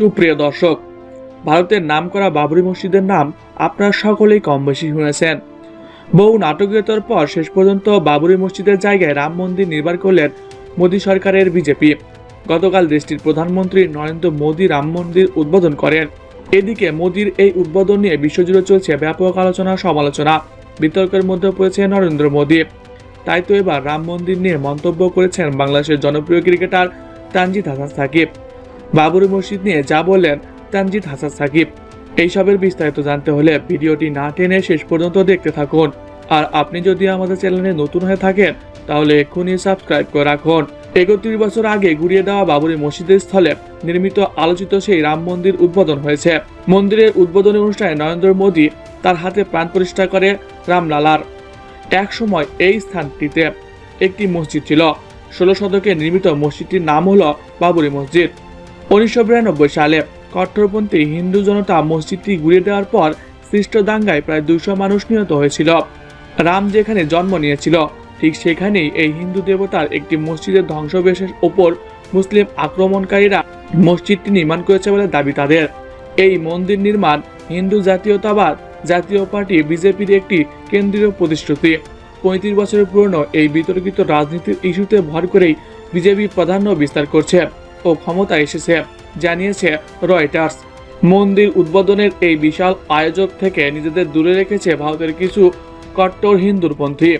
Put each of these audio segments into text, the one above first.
সুপ্রিয় দর্শক, ভারতের নাম করা বাবরি মসজিদের নাম আপনারা সকলেই কম বেশি শুনেছেন। বহু নাটকীয়তার পর শেষ পর্যন্ত বাবরি মসজিদের জায়গায় রাম মন্দির নির্মাণ করলেন মোদী সরকারের বিজেপি। গতকাল দেশটির প্রধানমন্ত্রী নরেন্দ্র মোদী রাম মন্দির উদ্বোধন করেন। এদিকে মোদীর এই উদ্বোধন নিয়ে বিশ্বজুড়ে চলছে ব্যাপক আলোচনা সমালোচনা। বিতর্কের মধ্যে পড়েছে নরেন্দ্র মোদী। তাই তো এবার রাম মন্দির নিয়ে মন্তব্য করেছেন বাংলাদেশের জনপ্রিয় ক্রিকেটার তানজিদ হাসান সাকিব। বাবরি মসজিদ নিয়ে যা বললেন তানজিদ হাসান সাকিব। এইসবের বিস্তারিত জানতে হলে ভিডিওটি না টেনে শেষ পর্যন্ত দেখতে থাকুন। আর আপনি যদি আমাদের চ্যানেলে নতুন হয়ে থাকেন, তাহলে এক্ষুনি সাবস্ক্রাইব করে রাখুন। একত্রিশ বছর আগে গুড়িয়ে দেওয়া বাবরি মসজিদের স্থলে নির্মিত আলোচিত সেই রাম মন্দির উদ্বোধন হয়েছে। মন্দিরের উদ্বোধনী অনুষ্ঠানে নরেন্দ্র মোদী তার হাতে প্রাণ প্রতিষ্ঠা করে রামলালার। এক সময় এই স্থানটিতে একটি মসজিদ ছিল। ষোলো শতকে নির্মিত মসজিদটির নাম হলো বাবরি মসজিদ। উনিশশো বিরানব্বই সালে কট্টরপন্থী হিন্দু জনতা মসজিদটি ঘুরিয়ে দেওয়ার পর সৃষ্ট দাঙ্গায় প্রায় দুশো মানুষ নিহত হয়েছিল। রাম যেখানে জন্ম নিয়েছিল, ঠিক সেখানেই এই হিন্দু দেবতার একটি মসজিদের ধ্বংসবেশের ওপর মুসলিম আক্রমণকারীরা মসজিদটি নির্মাণ করেছে বলে দাবি তাদের। এই মন্দির নির্মাণ হিন্দু জাতীয়তাবাদ, জাতীয় পার্টি, বিজেপির একটি কেন্দ্রীয় প্রতিশ্রুতি। পঁয়ত্রিশ বছরের পুরনো এই বিতর্কিত রাজনীতির ইস্যুতে ভর করেই বিজেপি প্রাধান্য বিস্তার করছে। ও ক্ষমতা এসেছে, জানিয়েছে রয়টার্স। মন্দির উদ্বোধনের এই বিশাল আয়োজক থেকে নিজেদের দূরে রেখেছে ভারতের কিছু কট্টর হিন্দুরপন্থী।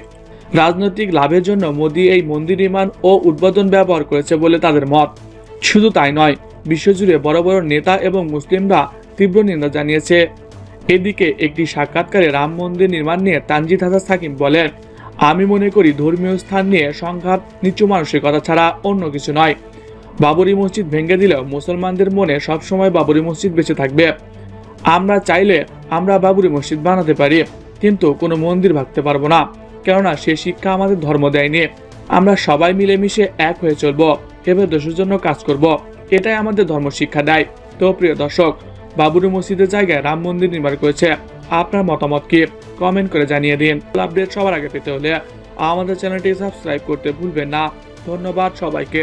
রাজনৈতিক লাভের জন্য মোদী এই মন্দির নির্মাণ ও উদ্বোধন ব্যবহার করেছে বলে তাদের মত। শুধু তাই নয়, বিশ্বজুড়ে বড় বড় নেতা এবং মুসলিমরা তীব্র নিন্দা জানিয়েছে। এদিকে একটি সাক্ষাৎকারে রাম মন্দির নির্মাণ নিয়ে তানজিদ হাসান সাকিব বলেন, আমি মনে করি ধর্মীয় স্থান নিয়ে সংঘাত নিচু মানসিকতা ছাড়া অন্য কিছু নয়। বাবরি মসজিদ ভেঙে দিলেও মুসলমানদের মনে সবসময় বাবরি মসজিদ বেঁচে থাকবে। আমরা চাইলে আমরা বাবরি মসজিদ বানাতে পারি, কিন্তু কোনো মন্দির ভাঙতে পারব না, কেননা সে শিক্ষা আমাদের ধর্ম দেয়নি। আমরা সবাই মিলেমিশে এক হয়ে চলবো, এবার দেশের জন্য কাজ করব, এটাই আমাদের ধর্ম শিক্ষা দেয়। তো প্রিয় দর্শক, বাবরি মসজিদের জায়গায় রাম মন্দির নির্মাণ করেছে। আপনার মতামত কি? কমেন্ট করে জানিয়ে দিন। আপডেট সবার আগে পেতে হলে আমাদের চ্যানেলটি সাবস্ক্রাইব করতে ভুলবেন না। ধন্যবাদ সবাইকে।